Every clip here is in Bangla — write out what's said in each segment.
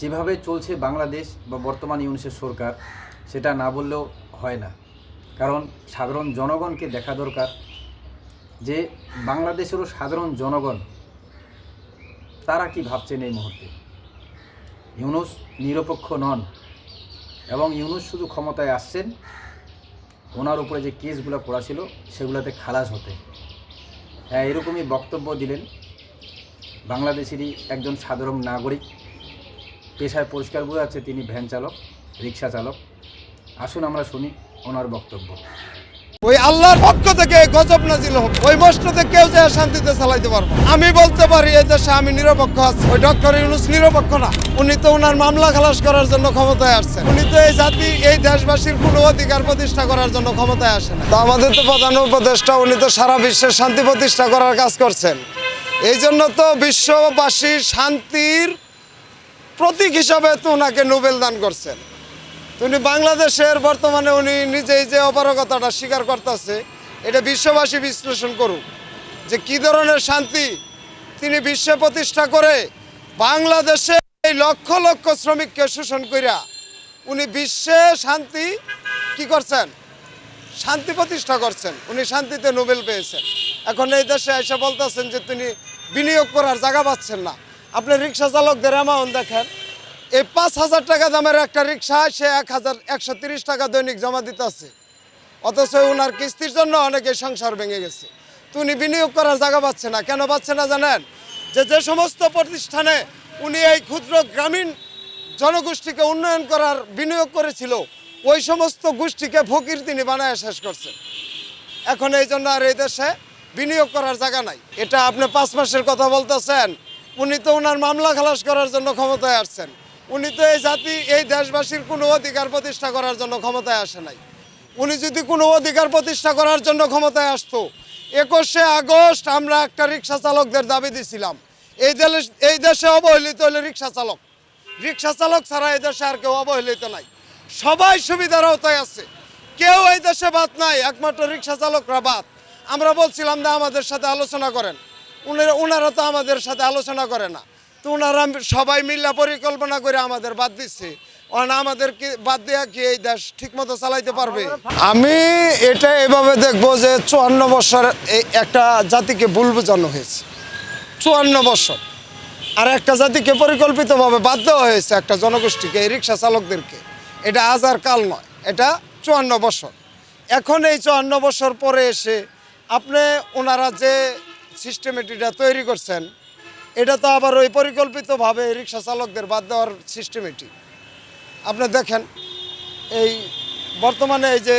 যেভাবে চলছে বাংলাদেশ বা বর্তমান ইউনিসের সরকার, সেটা না বললেও হয় না। কারণ সাধারণ জনগণকে দেখা দরকার যে বাংলাদেশেরও সাধারণ জনগণ, তারা কি ভাবছেন এই মুহূর্তে? ইউনুস নিরপেক্ষ নন এবং ইউনুস শুধু ক্ষমতায় আসছেন, ওনার উপরে যে কেসগুলো করা ছিল সেগুলোতে খালাস হতে। হ্যাঁ এরকমই বক্তব্য দিলেন বাংলাদেশেরই একজন সাধারণ নাগরিক পেশায় পরিষ্কার বোঝা যাচ্ছে তিনি ভ্যান চালক, রিক্সা চালক। আসুন আমরা শুনি ওনার বক্তব্য। ওই আল্লাহর পক্ষ থেকে গজব নাজিল হোক, ওই মসজিদে কেউ যায় শান্তিতে চালাইতে পারব না। আমি বলতে পারি, এই দেশে আমি নিরপেক্ষ আছি। ওই ডক্টর ইউনুস নিরপেক্ষ না। উনি তো ওনার মামলা খালাস করার জন্য ক্ষমতায় আসছেন। উনি তো এই জাতি, এই দেশবাসীর কোনো অধিকার প্রতিষ্ঠা করার জন্য ক্ষমতায় আসেন তো আমাদের তো প্রধান উপদেষ্টা, উনি তো সারা বিশ্বের শান্তি প্রতিষ্ঠা করার কাজ করছেন। এই জন্য তো বিশ্ববাসীর শান্তির প্রতীক হিসাবে তো ওনাকে নোবেল দান করছেন। উনি বাংলাদেশের বর্তমানে উনি নিজেই যে অপারগতাটা স্বীকার করতেছে, এটা বিশ্ববাসী বিশ্লেষণ করুক যে কি ধরনের শান্তি তিনি বিশ্বে প্রতিষ্ঠা করে বাংলাদেশে এই লক্ষ লক্ষ শ্রমিককে শোষণ করিয়া উনি বিশ্বে শান্তি কি করছেন? শান্তি প্রতিষ্ঠা করছেন। উনি শান্তিতে নোবেল পেয়েছেন। এখন এই দেশে এসে বলতেছেন যে তিনি বিনিয়োগ করার জায়গা পাচ্ছেন না। আপনি রিক্সা চালকদের অ্যামাউন্ট দেখেন। এই পাঁচ হাজার টাকা দামের একটা রিক্সা, সে এক হাজার একশো তিরিশ টাকা দৈনিক জমা দিতেছে। অথচ ওনার কিস্তির জন্য অনেকে সংসার ভেঙে গেছে। তো উনি বিনিয়োগ করার জায়গা পাচ্ছে না। কেন পাচ্ছে না জানেন? যে যে সমস্ত প্রতিষ্ঠানে উনি এই ক্ষুদ্র গ্রামীণ জনগোষ্ঠীকে উন্নয়ন করার বিনিয়োগ করেছিল, ওই সমস্ত গোষ্ঠীকে ফকির তিনি বানায় শেষ করছেন। এখন এই জন্য আর এই দেশে বিনিয়োগ করার জায়গা নাই। এটা আপনি পাঁচ মাসের কথা বলতেছেন। উনি তো ওনার মামলা খালাস করার জন্য ক্ষমতায় আসছেন। উনি তো এই জাতি, এই দেশবাসীর কোনো অধিকার প্রতিষ্ঠা করার জন্য ক্ষমতায় আসে নাই। উনি যদি কোনো অধিকার প্রতিষ্ঠা করার জন্য ক্ষমতায় আসতো, একুশে আগস্ট আমরা একটা রিক্সা চালকদের দাবি দিছিলাম। এই দেশে এই দেশে অবহেলিত হলে রিক্সা চালক। রিক্সা চালক ছাড়া এই দেশে আর কেউ অবহেলিত নাই। সবাই সুবিধার আওতায় আছে। কেউ এই দেশে বাদ নাই, একমাত্র রিক্সা চালকরা বাদ। আমরা বলছিলাম যে আমাদের সাথে আলোচনা করেন। ওনারা তো আমাদের সাথে আলোচনা করে না। তো ওনারা সবাই মিল্লা পরিকল্পনা করে আমাদের বাদ দিচ্ছে। কারণ আমাদের কি বাদ দেওয়া কি এই দেশ ঠিকমতো চালাইতে পারবে? আমি এটা এভাবে দেখব যে চুয়ান্ন বছর একটা জাতিকে ভুল বোঝানো হয়েছে। চুয়ান্ন বছর। আর একটা জাতিকে পরিকল্পিতভাবে বাদ দেওয়া হয়েছে একটা জনগোষ্ঠীকে, এই রিক্সা চালকদেরকে। এটা আজ আর কাল নয়, এটা চুয়ান্ন বছর। এখন এই চুয়ান্ন বছর পরে এসে আপনি ওনারা যে সিস্টেমেটিটা তৈরি করছেন, এটা তো আবার ওই পরিকল্পিতভাবে রিক্সা চালকদের বাদ দেওয়ার সিস্টেমেটিক আপনি দেখেন, এই বর্তমানে এই যে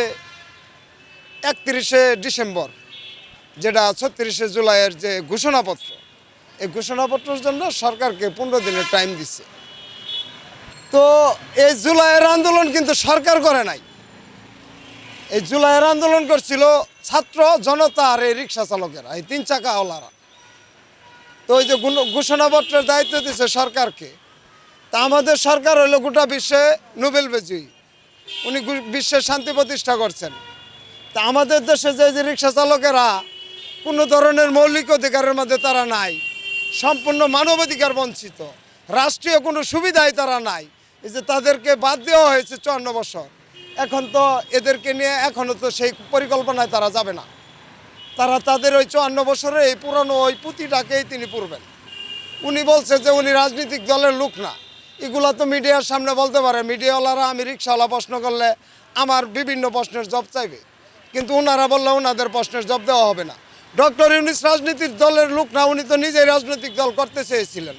একত্রিশে ডিসেম্বর, যেটা ছত্রিশে জুলাইয়ের যে ঘোষণাপত্র, এই ঘোষণাপত্রের জন্য সরকারকে পনেরো দিনের টাইম দিচ্ছে। তো এই জুলাইয়ের আন্দোলন কিন্তু সরকার করে নাই। এই জুলাইয়ের আন্দোলন করছিল ছাত্র জনতা আর এই রিক্সা চালকেরা, এই তিন চাকাওয়ালারা তো ওই যে ঘোষণাপত্রের দায়িত্ব দিচ্ছে সরকারকে। তা আমাদের সরকার হলো গোটা বিশ্বে নোবেল বিজয়ী। উনি বিশ্বের শান্তি প্রতিষ্ঠা করছেন। তা আমাদের দেশে যে যে রিক্সা চালকেরা, কোনো ধরনের মৌলিক অধিকারের মধ্যে তারা নাই। সম্পূর্ণ মানবাধিকার বঞ্চিত। রাষ্ট্রীয় কোনো সুবিধাই তারা নাই। এই যে তাদেরকে বাদ দেওয়া হয়েছে চুয়ান্ন বছর। এখন তো এদেরকে নিয়ে এখনও তো সেই পরিকল্পনায় তারা যাবে না। তারা তাদের ওই চুয়ান্ন বছরে এই পুরনো ওই পুঁতিটাকেই তিনি পুরবেন। উনি বলছে যে উনি রাজনৈতিক দলের লোক না। এগুলা তো মিডিয়ার সামনে বলতে পারে, মিডিয়াওয়ালারা আমি রিক্সাওয়ালা প্রশ্ন করলে আমার বিভিন্ন প্রশ্নের জব চাইবে। কিন্তু ওনারা বললে ওনাদের প্রশ্নের জব দেওয়া হবে না। ডক্টর ইউনিস রাজনীতির দলের লোক না, উনি তো নিজেই রাজনৈতিক দল করতে চেয়েছিলেন।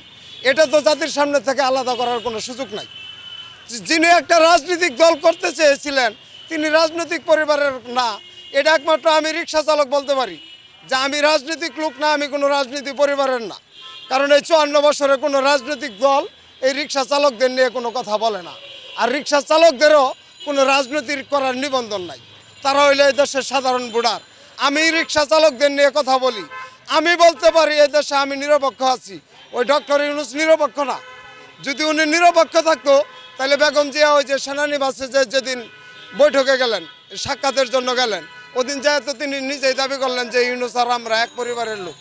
এটা তো জাতির সামনে থেকে আলাদা করার কোনো সুযোগ নাই। যিনি একটা রাজনৈতিক দল করতে চেয়েছিলেন, তিনি রাজনৈতিক পরিবারের না। এটা একমাত্র আমি রিক্সা চালক বলতে পারি, যে আমি রাজনৈতিক লোক না, আমি কোনো রাজনীতি পরিবারের না। কারণ এই চুয়ান্ন বছরে কোনো রাজনৈতিক দল এই রিক্সা চালকদের নিয়ে কোনো কথা বলে না। আর রিক্সা চালকদেরও কোনো রাজনীতির করার নিবন্ধন নাই। তারা হইলে এই দেশের সাধারণ বুড়ার আমি রিক্সা চালকদের নিয়ে কথা বলি। আমি বলতে পারি, এই দেশে আমি নিরপেক্ষ আছি। ওই ডক্টর ইউনুস নিরপেক্ষ না। যদি উনি নিরপেক্ষ থাকতো তাহলে বেগম জিয়া ওই যে সেনানিবাসে যে যেদিন বৈঠকে গেলেন, সাক্ষাতের জন্য গেলেন, ওদিন যেহেতু তিনি নিজেই দাবি করলেন যে ইউনুস আর আমরা এক পরিবারের লোক।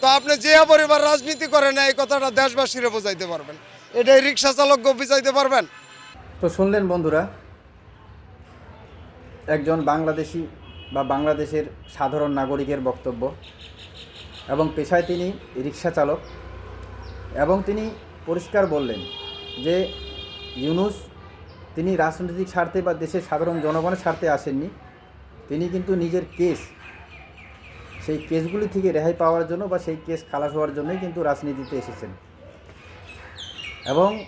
তো আপনি জিয়া পরিবার রাজনীতি করে না এই কথাটা দেশবাসীরে বোঝাইতে পারবেন। এটাই রিক্সা চালককে বিচাইতে পারবেন। তো শুনলেন বন্ধুরা, একজন বাংলাদেশি বা বাংলাদেশের সাধারণ নাগরিকের বক্তব্য, এবং পেশায় তিনি রিক্সা চালক, এবং তিনি পরিষ্কার বললেন যে ইউনুস, তিনি রাজনৈতিক স্বার্থে বা দেশের সাধারণ জনগণের স্বার্থে আসেননি। তিনি কিন্তু নিজের কেস, সেই কেসগুলি থেকে রেহাই পাওয়ার জন্য বা সেই কেস খালাস হওয়ার জন্যই কিন্তু রাজনীতিতে এসেছেন। এবং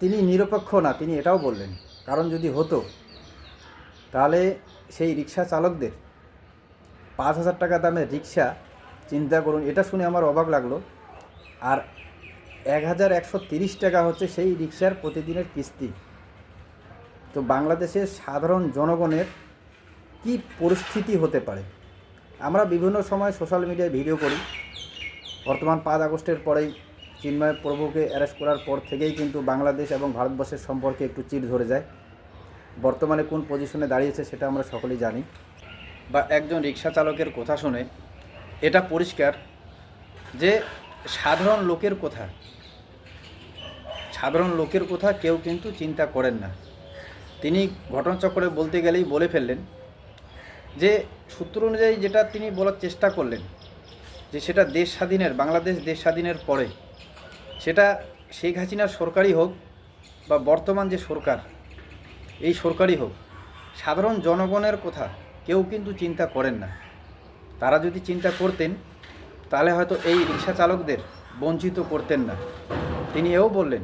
তিনি নিরপেক্ষ না, তিনি এটাও বললেন। কারণ যদি হতো, তাহলে সেই রিক্সা চালকদের পাঁচ হাজার টাকা দামের রিক্সা চিন্তা করুন, এটা শুনে আমার অবাক লাগল। আর এক হাজার একশো তিরিশ টাকা হচ্ছে সেই রিক্সার প্রতিদিনের কিস্তি। তো বাংলাদেশের সাধারণ জনগণের কি পরিস্থিতি হতে পারে? আমরা বিভিন্ন সময় সোশ্যাল মিডিয়ায় ভিডিও করি। বর্তমান পাঁচ আগস্টের পরেই চিন্ময় প্রভুকে অ্যারেস্ট করার পর থেকেই কিন্তু বাংলাদেশ এবং ভারতবর্ষের সম্পর্কে একটু চির ধরে যায়। বর্তমানে কোন পজিশনে দাঁড়িয়েছে সেটা আমরা সকলেই জানি। বা একজন রিক্সা চালকের কথা শুনে এটা পরিষ্কার যে সাধারণ লোকের কথা। সাধারণ লোকের কথা কেউ কিন্তু চিন্তা করেন না। তিনি ঘটনাচক্রে বলতে গেলেই বলে ফেললেন যে, সূত্র অনুযায়ী যেটা তিনি বলার চেষ্টা করলেন, যে সেটা দেশ স্বাধীনের, বাংলাদেশ দেশ স্বাধীনের পরে, সেটা শেখ হাসিনার সরকারই হোক বা বর্তমান যে সরকার, এই সরকারই হোক, সাধারণ জনগণের কথা কেউ কিন্তু চিন্তা করেন না। তারা যদি চিন্তা করতেন তাহলে হয়তো এই রিক্সা চালকদের বঞ্চিত করতেন না। তিনি এও বললেন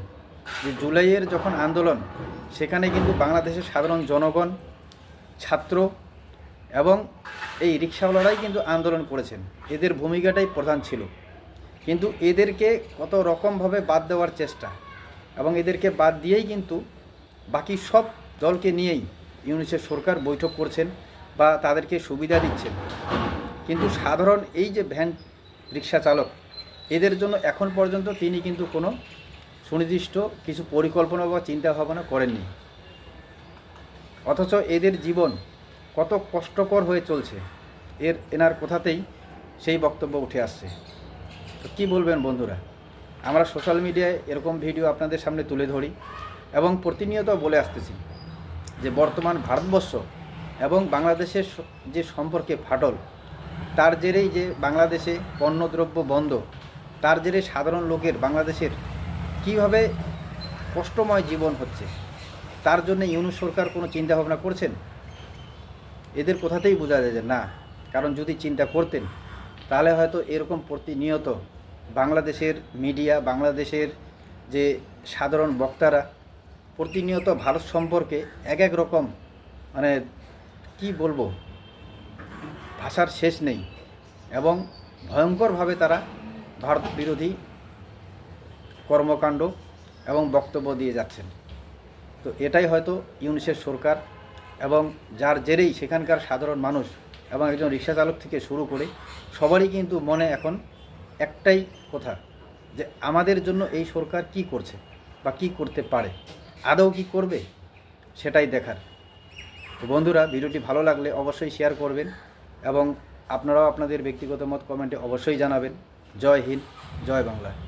যে জুলাইয়ের যখন আন্দোলন, সেখানে কিন্তু বাংলাদেশের সাধারণ জনগণ, ছাত্র এবং এই রিক্সাওয়ালারাই কিন্তু আন্দোলন করেছেন। এদের ভূমিকাটাই প্রধান ছিল। কিন্তু এদেরকে কত রকমভাবে বাদ দেওয়ার চেষ্টা এবং এদেরকে বাদ দিয়েই কিন্তু বাকি সব দলকে নিয়েই ইউনিসেফ সরকার বৈঠক করছেন বা তাদেরকে সুবিধা দিচ্ছেন। কিন্তু সাধারণ এই যে ভ্যান রিক্সা চালক। এদের জন্য এখন পর্যন্ত তিনি কিন্তু কোনো সুনির্দিষ্ট কিছু পরিকল্পনা বা চিন্তা ভাবনা করেননি। অথচ এদের জীবন কত কষ্টকর হয়ে চলছে। এর, এনার কথাতেই সেই বক্তব্য উঠে আসছে। তো কী বলবেন বন্ধুরা? আমরা সোশ্যাল মিডিয়ায় এরকম ভিডিও আপনাদের সামনে তুলে ধরি এবং প্রতিনিয়ত বলে আসতেছি যে বর্তমান ভারতবর্ষ এবং বাংলাদেশের যে সম্পর্কে ফাটল তার জেরেই যে বাংলাদেশে পণ্যদ্রব্য বন্ধ, তার জেরে সাধারণ লোকের বাংলাদেশের কীভাবে কষ্টময় জীবন হচ্ছে, তার জন্য ইউনুস সরকার কোনো চিন্তা ভাবনা করছেন? এদের কথাতেই বোঝা যায় যে না, কারণ যদি চিন্তা করতেন, তাহলে হয়তো এরকম প্রতিনিয়ত বাংলাদেশের মিডিয়া, বাংলাদেশের যে সাধারণ বক্তারা প্রতিনিয়ত ভারত সম্পর্কে এক এক রকম মানে কি বলব ভাষার শেষ নেই এবং ভয়ঙ্করভাবে তারা ভারত বিরোধী কর্মকাণ্ড এবং বক্তব্য দিয়ে যাচ্ছেন। তো এটাই হয়তো ইউনিসেফ সরকার এবং যার জেরেই সেখানকার সাধারণ মানুষ এবং একজন রিক্সা চালক থেকে শুরু করে সবারই কিন্তু মনে এখন একটাই কথা যে আমাদের জন্য এই সরকার কি করছে বা কি করতে পারে, আদৌ কি করবে সেটাই দেখার। তো বন্ধুরা, ভিডিওটি ভালো লাগলে অবশ্যই শেয়ার করবেন। এবং আপনারাও আপনাদের ব্যক্তিগত মত কমেন্টে অবশ্যই জানাবেন। জয় হিন্দ জয় বাংলা।